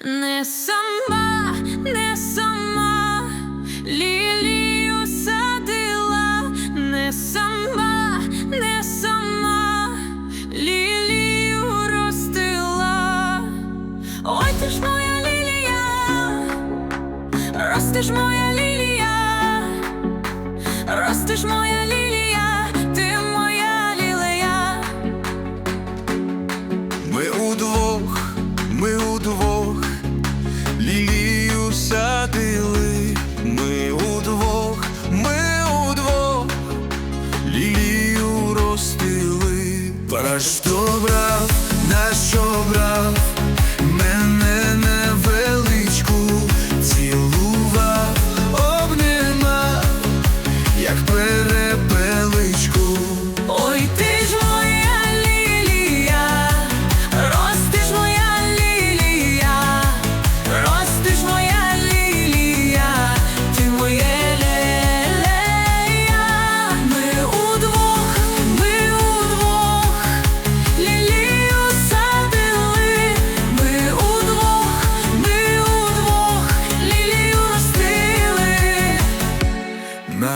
Не сама, не сама, лілію садила, не сама, не сама, лілію ростила. Ой, ти ж моя лілія, ростиш моя лілія, ростиш моя лілія, ростили. добра, що брав,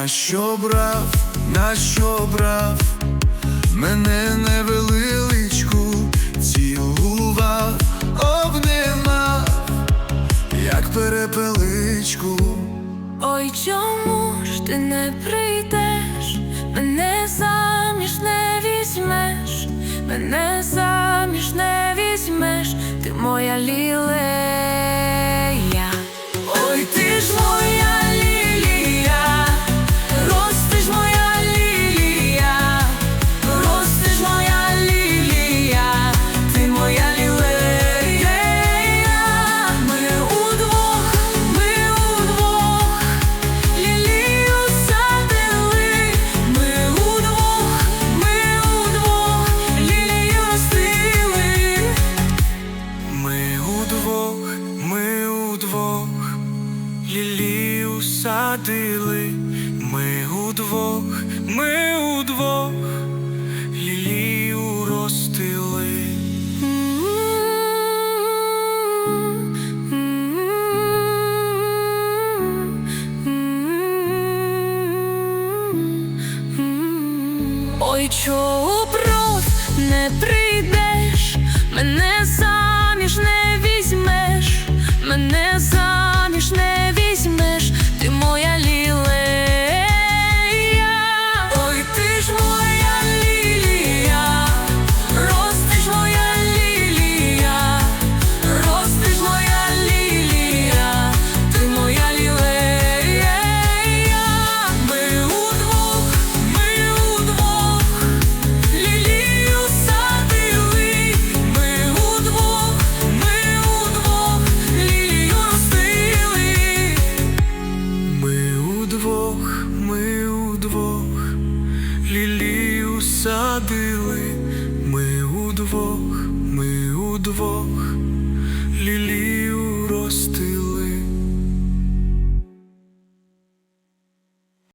На що брав, на що брав, мене невеличку цілував, обнімав, як перепеличку. Ой, чому ж ти не прийдеш? Мене заміж не візьмеш, мене заміж не візьмеш, ти моя лілея. Удвох, ми удвох, лілію садили, ми удвох, ми удвох, лілію ростили. Ой, чого брод не прийдеш, мене лілію садили, ми удвох, ми удвох,